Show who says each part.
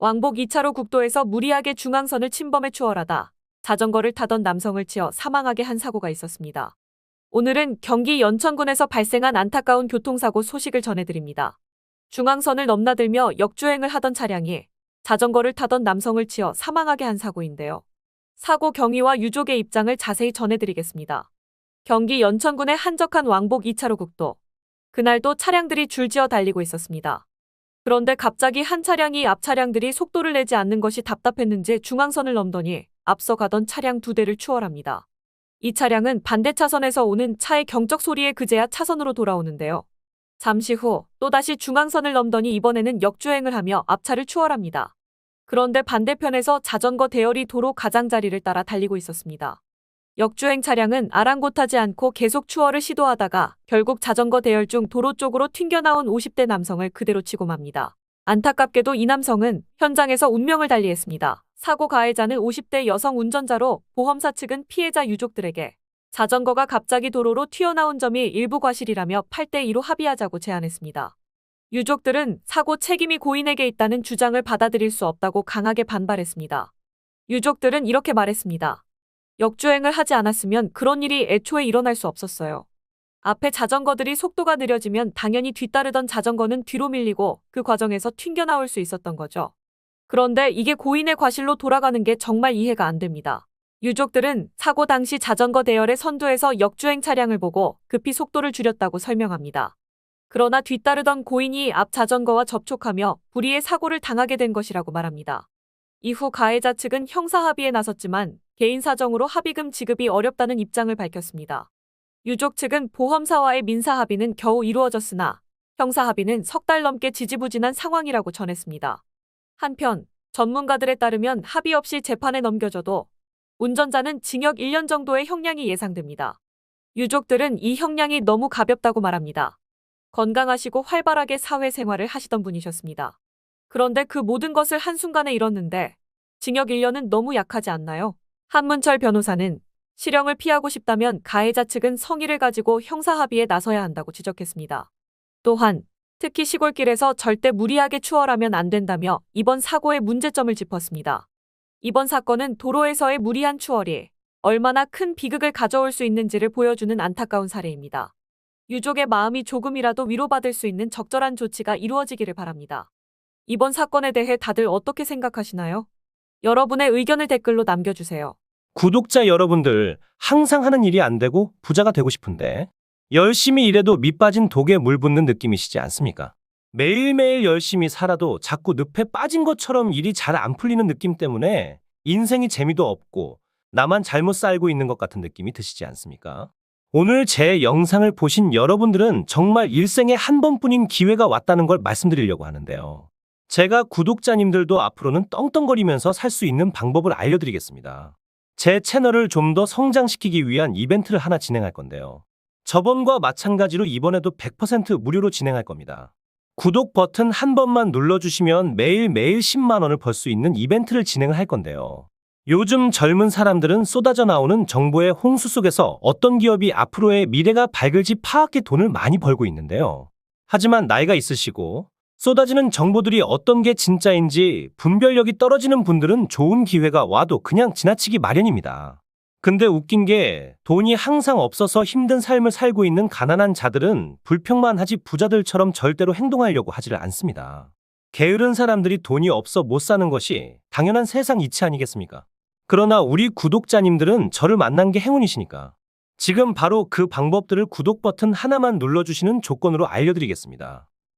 Speaker 1: 왕복 2차로 국도에서 무리하게 중앙선을 침범해 추월하다 자전거를 타던 남성을 치어 사망하게 한 사고가 있었습니다. 오늘은 경기 연천군에서 발생한 안타까운 교통사고 소식을 전해드립니다. 중앙선을 넘나들며 역주행을 하던 차량이 자전거를 타던 남성을 치어 사망하게 한 사고인데요. 사고 경위와 유족의 입장을 자세히 전해드리겠습니다. 경기 연천군의 한적한 왕복 2차로 국도. 그날도 차량들이 줄지어 달리고 있었습니다. 그런데 갑자기 한 차량이 앞 차량들이 속도를 내지 않는 것이 답답했는지 중앙선을 넘더니 앞서 가던 차량 두 대를 추월합니다. 이 차량은 반대 차선에서 오는 차의 경적 소리에 그제야 차선으로 돌아오는데요. 잠시 후 또다시 중앙선을 넘더니 이번에는 역주행을 하며 앞차를 추월합니다. 그런데 반대편에서 자전거 대열이 도로 가장자리를 따라 달리고 있었습니다. 역주행 차량은 아랑곳하지 않고 계속 추월을 시도하다가 결국 자전거 대열 중 도로 쪽으로 튕겨나온 50대 남성을 그대로 치고 맙니다. 안타깝게도 이 남성은 현장에서 운명을 달리했습니다. 사고 가해자는 50대 여성 운전자로 보험사 측은 피해자 유족들에게 자전거가 갑자기 도로로 튀어나온 점이 일부 과실이라며 8대2로 합의하자고 제안했습니다. 유족들은 사고 책임이 고인에게 있다는 주장을 받아들일 수 없다고 강하게 반발했습니다. 유족들은 이렇게 말했습니다. 역주행을 하지 않았으면 그런 일이 애초에 일어날 수 없었어요. 앞에 자전거들이 속도가 느려지면 당연히 뒤따르던 자전거는 뒤로 밀리고 그 과정에서 튕겨나올 수 있었던 거죠. 그런데 이게 고인의 과실로 돌아가는 게 정말 이해가 안 됩니다. 유족들은 사고 당시 자전거 대열의 선두에서 역주행 차량을 보고 급히 속도를 줄였다고 설명합니다. 그러나 뒤따르던 고인이 앞 자전거와 접촉하며 불의의 사고를 당하게 된 것이라고 말합니다. 이후 가해자 측은 형사 합의에 나섰지만 개인 사정으로 합의금 지급이 어렵다는 입장을 밝혔습니다. 유족 측은 보험사와의 민사 합의는 겨우 이루어졌으나 형사 합의는 석 달 넘게 지지부진한 상황이라고 전했습니다. 한편 전문가들에 따르면 합의 없이 재판에 넘겨져도 운전자는 징역 1년 정도의 형량이 예상됩니다. 유족들은 이 형량이 너무 가볍다고 말합니다. 건강하시고 활발하게 사회생활을 하시던 분이셨습니다. 그런데 그 모든 것을 한순간에 잃었는데 징역 1년은 너무 약하지 않나요? 한문철 변호사는 실형을 피하고 싶다면 가해자 측은 성의를 가지고 형사 합의에 나서야 한다고 지적했습니다. 또한 특히 시골길에서 절대 무리하게 추월하면 안 된다며 이번 사고의 문제점을 짚었습니다. 이번 사건은 도로에서의 무리한 추월이 얼마나 큰 비극을 가져올 수 있는지를 보여주는 안타까운 사례입니다. 유족의 마음이 조금이라도 위로받을 수 있는 적절한 조치가 이루어지기를 바랍니다. 이번 사건에 대해 다들 어떻게 생각하시나요? 여러분의 의견을 댓글로 남겨주세요.
Speaker 2: 구독자 여러분들, 항상 하는 일이 안 되고 부자가 되고 싶은데, 열심히 일해도 밑 빠진 독에 물 붓는 느낌이시지 않습니까? 매일매일 열심히 살아도 자꾸 늪에 빠진 것처럼 일이 잘 안 풀리는 느낌 때문에 인생이 재미도 없고 나만 잘못 살고 있는 것 같은 느낌이 드시지 않습니까? 오늘 제 영상을 보신 여러분들은 정말 일생에 한 번뿐인 기회가 왔다는 걸 말씀드리려고 하는데요. 제가 구독자님들도 앞으로는 떵떵거리면서 살 수 있는 방법을 알려드리겠습니다. 제 채널을 좀 더 성장시키기 위한 이벤트를 하나 진행할 건데요. 저번과 마찬가지로 이번에도 100% 무료로 진행할 겁니다. 구독 버튼 한 번만 눌러주시면 매일매일 10만원을 벌 수 있는 이벤트를 진행을 할 건데요. 요즘 젊은 사람들은 쏟아져 나오는 정보의 홍수 속에서 어떤 기업이 앞으로의 미래가 밝을지 파악해 돈을 많이 벌고 있는데요. 하지만 나이가 있으시고 쏟아지는 정보들이 어떤 게 진짜인지 분별력이 떨어지는 분들은 좋은 기회가 와도 그냥 지나치기 마련입니다. 근데 웃긴 게 돈이 항상 없어서 힘든 삶을 살고 있는 가난한 자들은 불평만 하지 부자들처럼 절대로 행동하려고 하지를 않습니다. 게으른 사람들이 돈이 없어 못 사는 것이 당연한 세상 이치 아니겠습니까? 그러나 우리 구독자님들은 저를 만난 게 행운이시니까. 지금 바로 그 방법들을 구독 버튼 하나만 눌러주시는 조건으로 알려드리겠습니다.